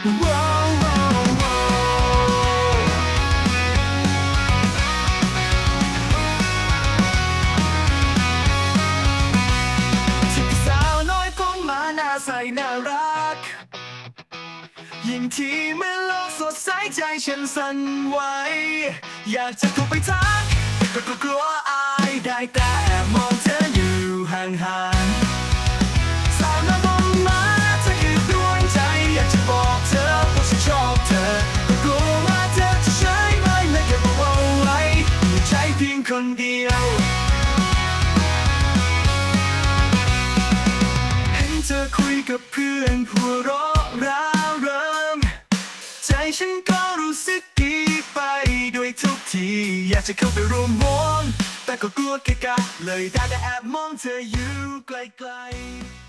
ที่สาวน้อยผมมาหน้าใสน่ารัก ยิ่งที่เมื่อโลกสดใสใจฉันสั่นไหว อยากจะเข้าไปทักแต่ก็กลัวอายได้แต่แอบมอง คนเดียว เห็นเธอคุยกับเพื่อนหัวเราะร่าเริงใจฉันก็รู้สึกดีไปด้วยทุกที อยากจะเข้าไปร่วมวงแต่ก็กลัวเกะกะเลยได้แต่แอบมองเธออยู่ไกลๆ